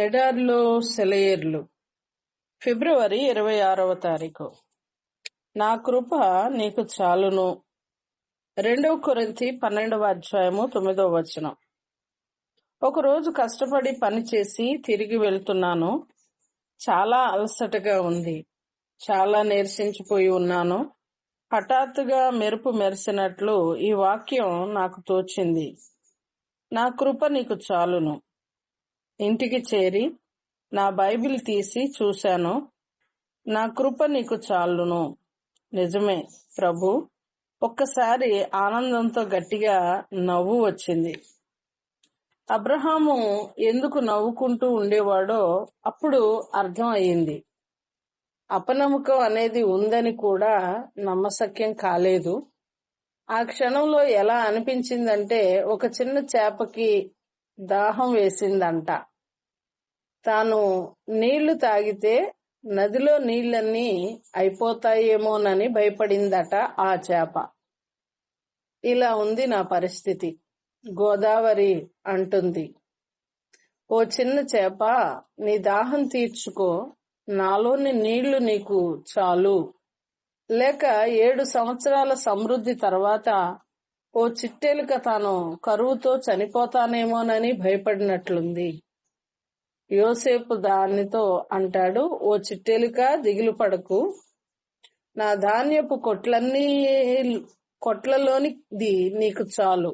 ఎడార్లో సెలయేర్లు. ఫిబ్రవరి ఇరవై ఆరవ తారీఖు. నా కృప నీకు చాలును. రెండవ కొరింతి పన్నెండవ అధ్యాయము తొమ్మిదవ వచనం. ఒకరోజు కష్టపడి పని చేసి తిరిగి వెళ్తున్నాను. చాలా అలసటగా ఉంది. చాలా నీరసించిపోయి ఉన్నాను. హఠాత్తుగా మెరుపు మెరిసినట్లు ఈ వాక్యం నాకు తోచింది. నా కృప నీకు చాలును. ఇంటికి చేరి నా బైబిల్ తీసి చూశాను. నా కృప నీకు చాలును. నిజమే ప్రభు ఒక్కసారి ఆనందంతో గట్టిగా నవ్వు వచ్చింది. అబ్రహాము ఎందుకు నవ్వుకుంటూ ఉండేవాడో అప్పుడు అర్థం అయింది అపనమ్మకం అనేది ఉందని కూడా నమ్మశక్యం కాలేదు. ఆ క్షణంలో ఎలా అనిపించిందంటే ఒక చిన్న చేపకి దాహం వేసిందంట. తాను నీళ్ళు తాగితే నదిలో నీళ్ళన్నీ అయిపోతాయేమోనని భయపడిందట ఆ చేప. ఇలా ఉంది నా పరిస్థితి గోదావరి అంటుంది. ఓ చిన్న చేప నీ దాహం తీర్చుకో నాలోని నీళ్ళు నీకు చాలు. లేక ఏడు సంవత్సరాల సమృద్ధి తర్వాత ఓ చిట్టేలుక తాను కరువుతో చనిపోతానేమోనని భయపడినట్లుంది. యోసేపు దానితో అంటాడు ఓ చిట్టెలుక దిగులు పడకు. నా ధాన్యపు కొట్లన్నీ కొట్లలోనిది నీకు చాలు.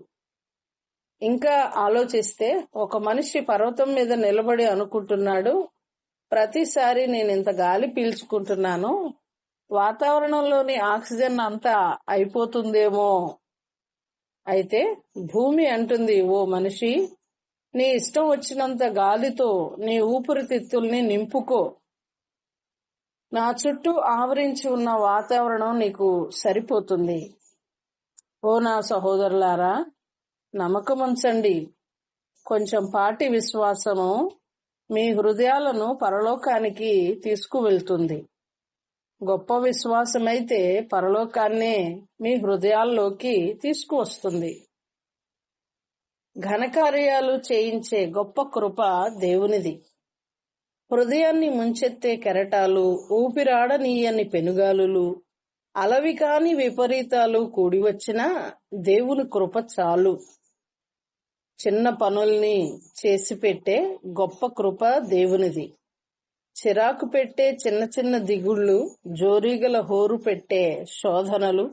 ఇంకా ఆలోచిస్తే ఒక మనిషి పర్వతం మీద నిలబడి అనుకుంటున్నాడు. ప్రతిసారి నేను ఇంత గాలి పీల్చుకుంటున్నాను. వాతావరణంలోని ఆక్సిజన్ అంతా అయిపోతుందేమో. అయితే భూమి అంటుంది ఓ మనిషి నీ ఇష్టం వచ్చినంత గాలితో నీ ఊపిరితిత్తుల్ని నింపుకో. నా చుట్టూ ఆవరించి ఉన్న వాతావరణం నీకు సరిపోతుంది. ఓ నా సహోదరులారా నమ్మకం ఉంచండి. కొంచెం పాటి విశ్వాసము మీ హృదయాలను పరలోకానికి తీసుకువెళ్తుంది. గొప్ప విశ్వాసమైతే పరలోకాన్నే మీ హృదయాల్లోకి తీసుకువస్తుంది. ఘనకార్యాలు చేయించే గొప్ప కృప దేవునిది. హృదయాన్ని ముంచెత్తే కెరటాలు ఊపిరాడనీయని పెనుగాలులు అలవి కాని విపరీతాలు కూడివచ్చినా దేవుని కృప చాలు. చిన్న పనుల్ని చేసి పెట్టే గొప్ప కృప దేవునిది. చిరాకు పెట్టే చిన్న చిన్న దిగుళ్ళు జోరీగల హోరు పెట్టే శోధనలు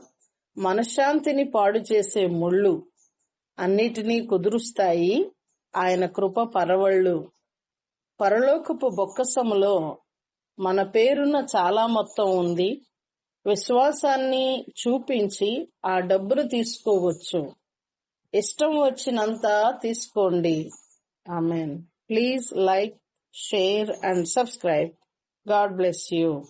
మనశ్శాంతిని పాడు చేసే ముళ్ళు అన్నిటినీ కుదురుస్తాయి. ఆయన కృప పరవళ్ళు. పరలోకపు బొక్కసములో మన పేరున చాలా మొత్తం ఉంది. విశ్వాసాన్ని చూపించి ఆ డబ్బును తీసుకోవచ్చు. ఇష్టం వచ్చినంత తీసుకోండి. Amen. Please like share and subscribe. God bless you.